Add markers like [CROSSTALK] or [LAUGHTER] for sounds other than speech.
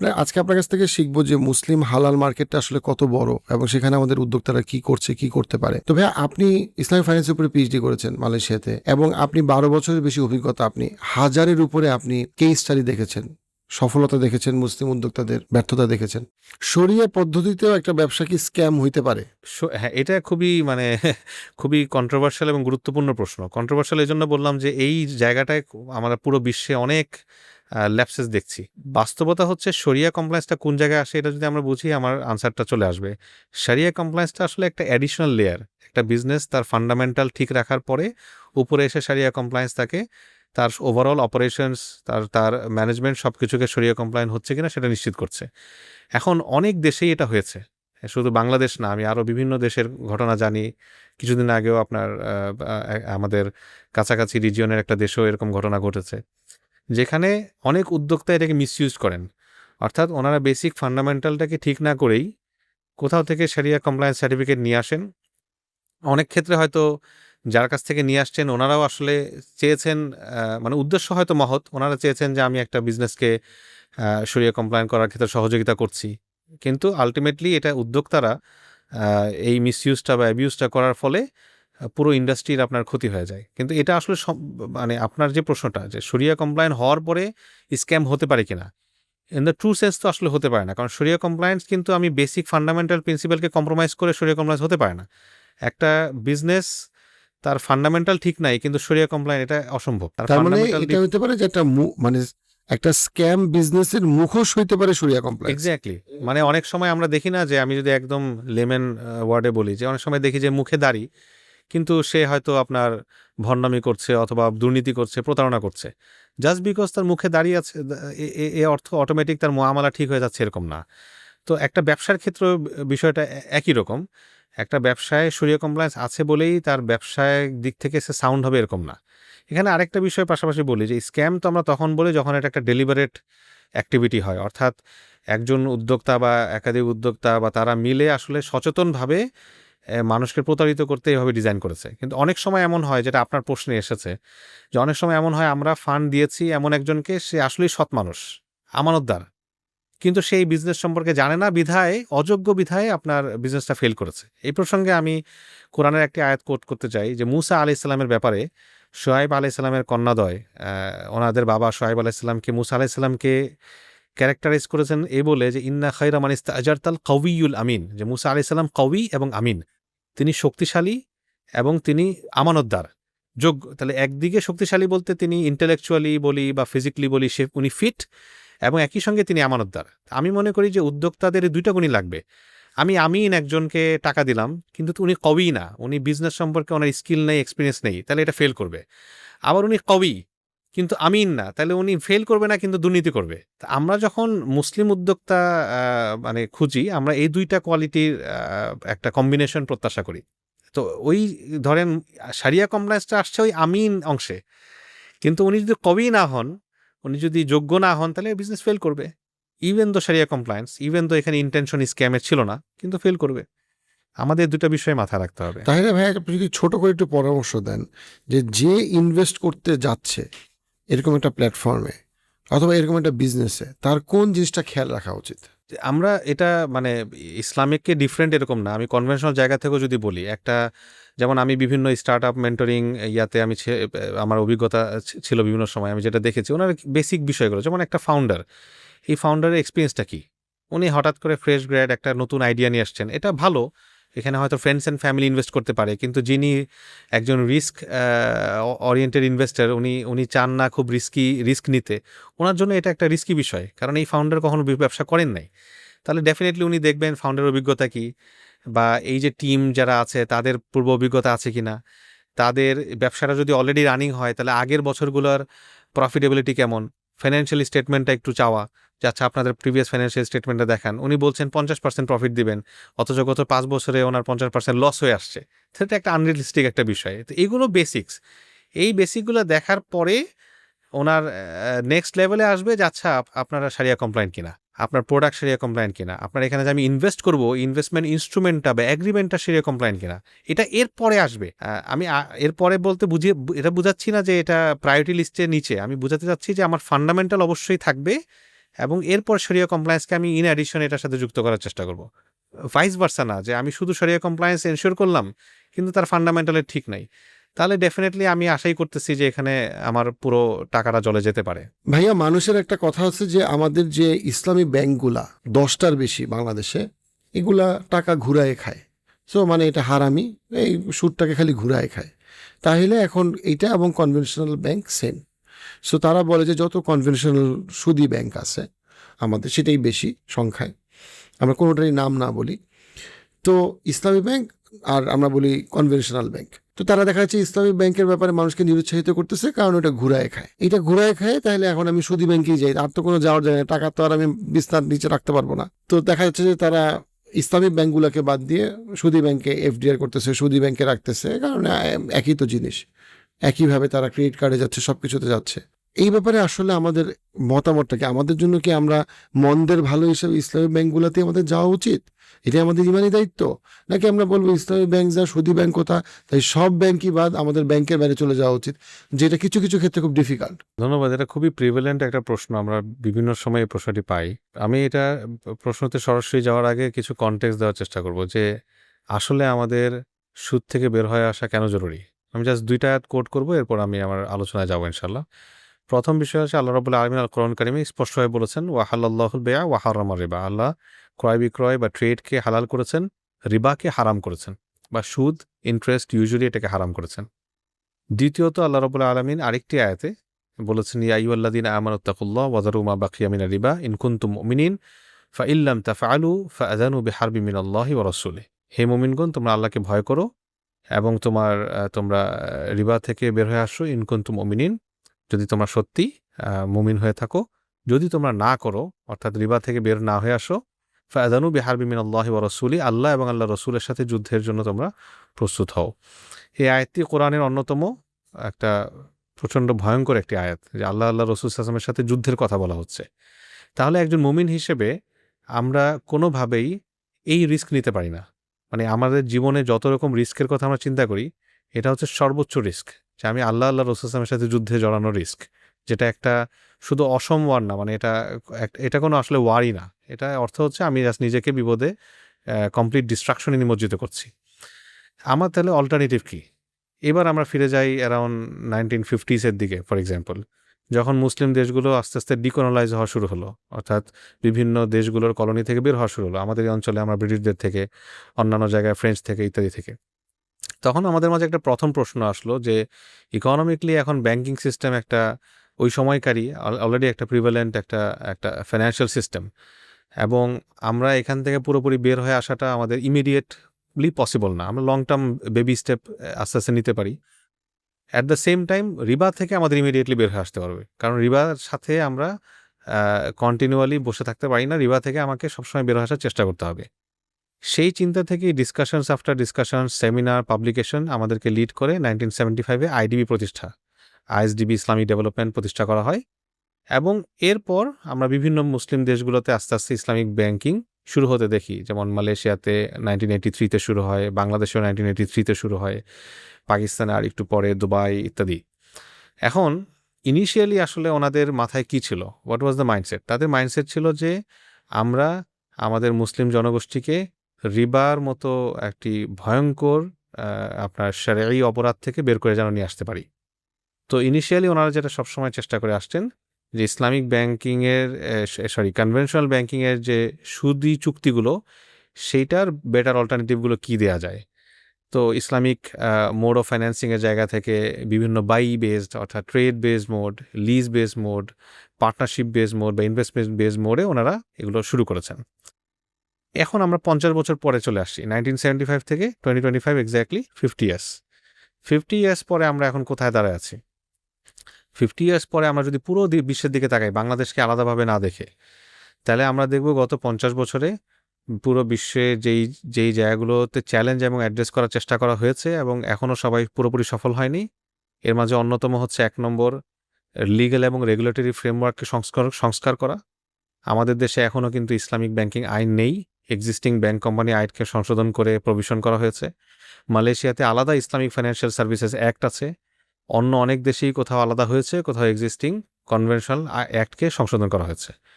আজকে আপনার কাছ থেকে শিখব যে মুসলিম হালাল মার্কেটটা আসলে কত বড় এবং সেখানে আমাদের উদ্যোক্তারা কি করছে, কি করতে পারে। তো ভাইয়া, আপনি ইসলামিক ফাইন্যান্সের উপরে পিএইচডি করেছেন মালয়েশিয়াতে এবং আপনি বারো বছরের বেশি অভিজ্ঞতা আপনি হাজারের উপরে আপনি কেস স্টাডি দেখেছেন, সফলতা দেখেছেন, মুসলিম উদ্যোক্তাদের ব্যর্থতা দেখেছেন। শরিয়া পদ্ধতিতেও একটা ব্যবসা কি স্ক্যাম হইতে পারে? হ্যাঁ এটা খুবই মানে [LAUGHS] খুবই কন্ট্রোভার্সিয়াল এবং গুরুত্বপূর্ণ প্রশ্ন। কন্ট্রোভার্সিয়াল এই জন্য বললাম যে এই জায়গাটায় আমরা পুরো বিশ্বে অনেক ল্যাপসেস দেখছি। বাস্তবতা হচ্ছে শরিয়া কমপ্লায়েন্সটা কোন জায়গায় আসে এটা যদি আমরা বুঝি, আমার আনসারটা চলে আসবে। সারিয়া কমপ্লায়েন্সটা আসলে একটা অ্যাডিশনাল লেয়ার একটা বিজনেস তার ফান্ডামেন্টাল ঠিক রাখার পরে উপরে এসে সারিয়া কমপ্লায়েন্স থাকে, তার ওভারঅল অপারেশনস তার তার ম্যানেজমেন্ট সব কিছুকে সরিয়া কমপ্লায়েন্ট হচ্ছে কিনা সেটা নিশ্চিত করছে। এখন অনেক দেশেই এটা হয়েছে। শুধু বাংলাদেশ না, আমি আরও বিভিন্ন দেশের ঘটনা জানি। কিছুদিন আগেও আপনার আমাদের কাছাকাছি রিজিয়নের একটা দেশেও এরকম ঘটনা ঘটেছে। যেখানে অনেক উদ্যোক্তা এটাকে মিসইউজ করেন। অর্থাৎ ওনারা বেসিক ফান্ডামেন্টালটাকে ঠিক না করেই কোথাও থেকে সারিয়া কমপ্লায়েন্স সার্টিফিকেট নিয়ে আসেন। অনেক ক্ষেত্রে হয়তো যার কাছ থেকে নিয়ে আসছেন, ওনারাও আসলে চেয়েছেন মানে উদ্দেশ্য হয়তো মহৎ। ওনারা চেয়েছেন যে আমি একটা বিজনেসকে সরিয়া কমপ্লায়েন্ট করার ক্ষেত্রে সহযোগিতা করছি। কিন্তু আলটিমেটলি এটা উদ্যোক্তারা এই মিসইউজটা বা অ্যাবিউজটা করার ফলে পুরো ইন্ডাস্ট্রির আপনার ক্ষতি হয়ে যায়। কিন্তু এটা আসলে মানে আপনার যে প্রশ্নটা যে সরিয়া কমপ্লায়েন্ট হওয়ার পরে স্ক্যাম হতে পারে কিনা? ইন দ্য ট্রু সেন্স তো আসলে হতে পারে না। কারণ সরিয়া কমপ্লায়েন্স কিন্তু আমি বেসিক ফান্ডামেন্টাল প্রিন্সিপালকে কম্প্রোমাইজ করে সরিয়া কমপ্লায়েন্স হতে পারে না। একটা বিজনেস তার ফান্ডামেন্টাল ঠিক নাই কিন্তু সরিয়া কমপ্লায়েন্ট এটা অসম্ভব। তার মানে এটা হইতে পারে যে একটা মানে একটা স্ক্যাম বিজনেসের মুখোশ হইতে পারে শরিয়া কমপ্লেক্স এক্স্যাক্টলি মানে অনেক সময় আমরা দেখি না যে আমি যদি একদম লেমেন ওয়ার্ডে বলি যে অনেক সময় দেখি যে মুখে দাড়ি কিন্তু সে হয়তো আপনার ভণ্ডামি করছে অথবা দুর্নীতি করছে, প্রতারণা করছে। জাস্ট বিকজ তার মুখে দাঁড়িয়ে আছে এ- অর্থ অটোমেটিক তার মোয়ামলা ঠিক হয়ে যাচ্ছে এরকম না। তো একটা ব্যবসার ক্ষেত্রে বিষয়টা একই রকম। একটা ব্যবসায় সরিয়া কমপ্লায়েন্স আছে বলেই তার ব্যবসায় দিক থেকে সে সাউন্ড হবে এরকম না। এখানে আরেকটা বিষয় পাশাপাশি বলি যে স্ক্যাম তো আমরা তখন বলি যখন এটা একটা ডেলিভারেট অ্যাক্টিভিটি হয়। অর্থাৎ একজন উদ্যোক্তা বা একাধিক উদ্যোক্তা বা তারা মিলে আসলে সচেতনভাবে মানুষকে প্রতারিত করতে এভাবে ডিজাইন করেছে। কিন্তু অনেক সময় এমন হয়, যেটা আপনার প্রশ্নে এসেছে, যে অনেক সময় এমন হয়, আমরা ফান্ড দিয়েছি এমন একজনকে, সে আসলেই সৎ মানুষ, আমানতদার। কিন্তু সেই বিজনেস সম্পর্কে জানে না, বিধায়, অযোগ্য বিধায় আপনার বিজনেসটা ফেল করেছে। এই প্রসঙ্গে আমি কোরআনের একটি আয়াত কোট করতে চাই, যে মুসা আলি ইসলামের ব্যাপারে সোহাইব আলি ইসলামের কন্যাদয় ওনাদের বাবা সোহাইব আলি ইসলামকে মুসা আলি ইসলামকে ক্যারেক্টারাইজ করেছেন এই বলে, যে ইন্না খৈরা মানিস্তা আজারতাল কউইউল আমিন যে মুসা আলি ইসলাম কউই এবং আমিন। তিনি শক্তিশালী এবং তিনি আমানতদার। যোগ্য তাহলে একদিকে শক্তিশালী বলতে তিনি ইন্টেলেকচুয়ালি বলি বা ফিজিক্যালি বলি সে উনি ফিট এবং একই সঙ্গে তিনি আমানতদার। আমি মনে করি যে উদ্যোক্তাদের দুইটা গুণই লাগবে। আমি আমিন একজনকে টাকা দিলাম, কিন্তু উনি কবি না। উনি বিজনেস সম্পর্কে ওনার স্কিল নেই এক্সপিরিয়েন্স নেই, তাহলে এটা ফেল করবে। আবার উনি কবি কিন্তু আমিন না। তাহলে উনি ফেল করবে না, কিন্তু দুর্নীতি করবে। আমরা যখন মুসলিম উদ্যোক্তা মানে খুঁজি, আমরা এই দুইটা কোয়ালিটির একটা কম্বিনেশন প্রত্যাশা করি। তো ওই ধরেন, সারিয়া কমপ্লায়েন্সটা আসছে ওই আমিন অংশে। কিন্তু উনি যদি কবি না হন, উনি যদি যোগ্য না হন, তাহলে বিজনেস ফেল করবে। ইভেন তো সারিয়া কমপ্লায়েন্স ইভেন তো এখানে ইন্টেনশন স্ক্যামের ছিল না, কিন্তু ফেল করবে। আমাদের দুটা বিষয়ে মাথায় রাখতে হবে। তাহলে ভাই, আপনি যদি ছোট করে একটু পরামর্শ দেন যে যে ইনভেস্ট করতে যাচ্ছে এরকম একটা প্ল্যাটফর্মে অথবা এরকম একটা বিজনেসে তার কোন জিনিসটা খেয়াল রাখা উচিত? আমরা এটা মানে ইসলামিককে ডিফারেন্ট এরকম না, আমি কনভেনশনাল জায়গা থেকেও যদি বলি, একটা যেমন আমি বিভিন্ন স্টার্ট আপ মেন্টরিং ইয়াতে আমি আমার অভিজ্ঞতা ছিল বিভিন্ন সময়, আমি যেটা দেখেছি, ওনার বেসিক বিষয়গুলো, যেমন একটা ফাউন্ডার এই ফাউন্ডারের এক্সপিরিয়েন্সটা কি? উনি হঠাৎ করে ফ্রেশ গ্র্যাড একটা নতুন আইডিয়া নিয়ে আসছেন, এটা ভালো এখানে হয়তো ফ্রেন্ডস অ্যান্ড ফ্যামিলি ইনভেস্ট করতে পারে। কিন্তু যিনি একজন রিস্ক ওরিয়েন্টেড ইনভেস্টর উনি উনি চান না খুব রিস্কি রিস্ক নিতে। ওনার জন্য এটা একটা রিস্কি বিষয়। কারণ এই ফাউন্ডার কখনো ব্যবসা করেন নাই। তাহলে ডেফিনেটলি উনি দেখবেন ফাউন্ডারের অভিজ্ঞতা কি? বা এই যে টিম যারা আছে, তাদের পূর্ব অভিজ্ঞতা আছে কি না তাদের ব্যবসাটা যদি অলরেডি রানিং হয়, তাহলে আগের বছরগুলোর প্রফিটেবিলিটি কেমন? ফাইন্যান্সিয়াল স্টেটমেন্টটা একটু চাওয়া। যে আচ্ছা আপনাদের প্রিভিয়াস ফাইন্যান্সিয়াল স্টেটমেন্টটা দেখান। উনি বলছেন পঞ্চাশ পার্সেন্ট প্রফিট দিবেন, অথচ গত পাঁচ বছরে ওনার পঞ্চাশ পার্সেন্ট লস হয়ে আসছে। সেটা একটা আনরিয়েলিস্টিক একটা বিষয়। তো এগুলো বেসিক্স এই বেসিকগুলো দেখার পরে ওনার নেক্সট লেভেলে আসবে যে আচ্ছা আপ- আপনারা সারিয়া কমপ্লেন কিনা। আপনার প্রোডাক্ট সেরিয়া কমপ্লায়েন্ট কিনা? আপনার এখানে যে আমি ইনভেস্ট করব ইনভেস্টমেন্ট ইনস্ট্রুমেন্টটা বা এগ্রিমেন্টটা সেরিয়া কমপ্লায়েন্ট কিনা? এটা এরপরে আসবে। আমি এরপরে বলতে বুঝিয়ে এটা বুঝাচ্ছি না যে এটা প্রায়োরিটি লিস্টের নিচে। আমি বুঝাতে চাচ্ছি যে আমার ফান্ডামেন্টাল অবশ্যই থাকবে এবং এরপর শরিয়া কমপ্লায়েন্সকে আমি ইন অ্যাডিশন এটার সাথে যুক্ত করার চেষ্টা করব। ভাইস ভার্সা না, যে আমি শুধু শরিয়া কমপ্লায়েন্স এনশিওর করলাম, কিন্তু তার ফান্ডামেন্টালের ঠিক নাই। তাহলে ডেফিনেটলি আমি আশাই করতেছি যে এখানে আমার পুরো টাকাটা জলে যেতে পারে। ভাইয়া, মানুষের একটা কথা হচ্ছে যে আমাদের যে ইসলামী ব্যাংকগুলা, দশটার বেশি বাংলাদেশে, এগুলা টাকা ঘুরায় খায়। সো মানে এটা হারামি, এই সুদটাকে খালি ঘুরায় খায়। তাহলে এখন এইটা এবং কনভেনশনাল ব্যাংক সেম সো তারা বলে যে যত কনভেনশনাল সুদি ব্যাংক আছে, আমাদের সেটাই বেশি সংখ্যায়। আমরা কোনোটারই নাম না বলি। তো, ইসলামী ব্যাংক আর আমরা বলি কনভেনশনাল ব্যাংক তো তারা দেখা যাচ্ছে ইসলামিক ব্যাংকের ব্যাপারে মানুষকে নিরুৎসাহিত করতেছে, কারণ ওটা ঘুরায় খায়। এটা ঘুরায় খায়, তাহলে এখন আমি সুদি ব্যাংকেই যাই, আর তো কোনো যাওয়ার যায় না, টাকা তো আর আমি বিস্তার নিচে রাখতে পারব না। তো দেখা যাচ্ছে যে তারা ইসলামিক ব্যাংকগুলোকে বাদ দিয়ে সুদি ব্যাংকে এফডিআর করতেছে, সুদি ব্যাংকে রাখতেছে, কারণ একই তো জিনিস। একইভাবে তারা ক্রেডিট কার্ডে যাচ্ছে সব কিছুতে যাচ্ছে। এই ব্যাপারে আসলে আমাদের মতামতটা কি আমাদের জন্য কি আমরা মন্দের ভালো হিসেবে ইসলামী ব্যাংকগুলোতে আমাদের যাওয়া উচিত? এটা আমাদের ইমানি দায়িত্ব। নাকি আমরা বলব ইসলামী ব্যাংক যা, সুদি ব্যাংক কোথা, তাই সব ব্যাংকই বাদ আমাদের ব্যাংকের বাইরে চলে যাওয়া উচিত, যেটা কিছু কিছু ক্ষেত্রে খুব ডিফিকাল্ট ধন্যবাদ, এটা খুবই প্রিভেলেন্ট একটা প্রশ্ন, আমরা বিভিন্ন সময় এই প্রশ্নটি পাই। আমি এটা প্রশ্নতে সরাসরি যাওয়ার আগে কিছু কনটেক্স দেওয়ার চেষ্টা করব যে, আসলে আমাদের সুদ থেকে বের হয়ে আসা কেন জরুরি? আমি জাস্ট দুইটা কোট করব, এরপর আমি আমার আলোচনায় যাব ইনশাল্লাহ প্রথম বিষয় হচ্ছে আল্লাহ রবুল্লাহ আলমিন আল কোরআন কারিমে স্পষ্টভাবে বলেছেন ওয়াহাল্লাহুল বেয়া ওয়াহারামা রিবা। আল্লাহ ক্রয় বিক্রয় বা ট্রেডকে হালাল করেছেন, রিবাকে হারাম করেছেন বা সুদ, ইন্টারেস্ট ইউজুয়ালি এটাকে হারাম করেছেন। দ্বিতীয়ত আল্লাহ রবুল্লাহ আলমিন আরেকটি আয়াতে বলেছেন, ইয়া আইয়ুল্লাদিন আমানুত্তাকুল্লাহ ওয়াজারু মা বাকিয়া মিনা রিবা, ইন কুনতুম মুমিনিন ফা ইল্লাম তাফআলু ফা আযানু বিহারবি মিনাল্লাহি ওয়া রাসূলি হে মোমিনগুন তোমরা আল্লাহকে ভয় করো এবং তোমার তোমরা রিবা থেকে বের হয়ে আসো, ইন কুনতুম মুমিনিন যদি তোমরা সত্যি মুমিন হয়ে থাকো, যদি তোমরা না করো, অর্থাৎ রিবা থেকে বের না হয়ে আসো ফা আযানু বিহারবি মিনাল্লাহি ওয়া রাসূলি, আল্লাহ এবং আল্লাহ রসুলের সাথে যুদ্ধের জন্য তোমরা প্রস্তুত হও। এই আয়াতটি কোরআনের অন্যতম একটা প্রচণ্ড ভয়ঙ্কর একটি আয়াত, যে আল্লাহ আল্লাহ রসুল আসলামের সাথে যুদ্ধের কথা বলা হচ্ছে। তাহলে একজন মুমিন হিসেবে আমরা কোনোভাবেই এই রিস্ক নিতে পারি না। মানে আমাদের জীবনে যত রকম রিস্কের কথা আমরা চিন্তা করি, এটা হচ্ছে সর্বোচ্চ রিস্ক। যে আমি আল্লাহ আল্লাহ রসুল আসলামের সাথে যুদ্ধে জড়ানো রিস্ক। যেটা একটা শুধু অসম ওয়ার না মানে এটা এটা কোনো আসলে ওয়ারই না। এটা অর্থ হচ্ছে আমি জাস্ট নিজেকে বিপদে কমপ্লিট ডিস্ট্রাকশনে নিমজ্জিত করছি। আমার তাহলে অল্টারনেটিভ কি? এবার আমরা ফিরে যাই অ্যারাউন্ড নাইনটিন ফিফটিসের দিকে ফর এক্সাম্পল যখন মুসলিম দেশগুলো আস্তে আস্তে ডিকোনালাইজ হওয়া শুরু হলো, অর্থাৎ বিভিন্ন দেশগুলোর কলোনি থেকে বের হওয়া শুরু হলো, আমাদের এই অঞ্চলে আমরা ব্রিটিশদের থেকে, অন্যান্য জায়গায় ফ্রেঞ্চ থেকে, ইত্যাদি থেকে। তখন আমাদের মাঝে একটা প্রথম প্রশ্ন আসলো যে ইকোনমিকলি এখন ব্যাংকিং সিস্টেম একটা ওই সময়কারই অলরেডি একটা প্রিভ্যালেন্ট একটা একটা ফিনান্সিয়াল সিস্টেম এবং আমরা এখান থেকে পুরোপুরি বের হয়ে আসাটা আমাদের ইমিডিয়েটলি পসিবল না। আমরা লং টার্ম বেবি স্টেপ আস্তে আস্তে নিতে পারি। অ্যাট দ্য সেম টাইম রিবা থেকে আমাদের ইমিডিয়েটলি বের হয়ে আসতে পারবে। কারণ রিবার সাথে আমরা কন্টিনিউয়ালি বসে থাকতে পারি না। রিবা থেকে আমাকে সবসময় বের হয়ে আসার চেষ্টা করতে হবে। সেই চিন্তা থেকেই discussions after discussion seminar publication আমাদেরকে লিড করে নাইনটিন সেভেন্টি ফাইভে আইডিবি প্রতিষ্ঠা আইএসডিবি ইসলামিক ডেভেলপমেন্ট প্রতিষ্ঠা করা হয় এবং এরপর আমরা বিভিন্ন মুসলিম দেশগুলোতে আস্তে আস্তে ইসলামিক ব্যাংকিং শুরু হতে দেখি। যেমন মালয়েশিয়াতে নাইনটিন এইটি থ্রিতে শুরু হয়, বাংলাদেশেও নাইনটিন এইটি থ্রিতে শুরু হয়, পাকিস্তানে আর একটু পরে দুবাই ইত্যাদি। এখন ইনিশিয়ালি আসলে ওনাদের মাথায় কি ছিল? হোয়াট ওয়াজ দ্য মাইন্ডসেট তাদের মাইন্ডসেট ছিল যে আমরা আমাদের মুসলিম জনগোষ্ঠীকে রিবার মতো একটি ভয়ঙ্কর আপনার সারেই অপরাধ থেকে বের করে যেন নিয়ে আসতে পারি। তো ইনিশিয়ালি ওনারা যেটা সবসময় চেষ্টা করে আসছেন যে ইসলামিক ব্যাংকিংয়ের সরি কনভেনশনাল ব্যাংকিংয়ের যে সুদি চুক্তিগুলো, সেইটার বেটার অল্টারনেটিভগুলো কী দেওয়া যায়? তো ইসলামিক মোড অফ ফাইন্যান্সিংয়ের জায়গা থেকে বিভিন্ন বাই বেসড অর্থাৎ trade base mode lease base mode partnership base mode বা ইনভেস্টমেন্ট বেস মোডে ওনারা এগুলো শুরু করেছেন। এখন আমরা পঞ্চাশ বছর পরে চলে আসছি নাইনটিন সেভেন্টি ফাইভ থেকে twenty twenty five exactly fifty years fifty years পরে আমরা এখন কোথায় দাঁড়ায় আছি? ফিফটি ইয়ার্স পরে আমরা যদি পুরো বিশ্বের দিকে তাকাই, বাংলাদেশকে আলাদাভাবে না দেখে, তাহলে আমরা দেখব গত পঞ্চাশ বছরে পুরো বিশ্বে যেই যেই জায়গাগুলোতে চ্যালেঞ্জ এবং অ্যাড্রেস করার চেষ্টা করা হয়েছে এবং এখনও সবাই পুরোপুরি সফল হয়নি, এর মাঝে অন্যতম হচ্ছে এক নম্বর লিগ্যাল এবং রেগুলেটরি ফ্রেমওয়ার্ককে সংস্কার সংস্কার করা। আমাদের দেশে এখনও কিন্তু ইসলামিক ব্যাংকিং আইন নেই। এক্সিস্টিং ব্যাংক কোম্পানি আইনকে সংশোধন করে প্রভিশন করা হয়েছে। মালয়েশিয়াতে আলাদা ইসলামিক ফাইন্যান্সিয়াল সার্ভিসেস অ্যাক্ট আছে। অন্য অনেক দেশেই কোথাও আলাদা হয়েছে, কোথাও এক্সিস্টিং কনভেনশনাল অ্যাক্টকে সংশোধন করা হয়েছে।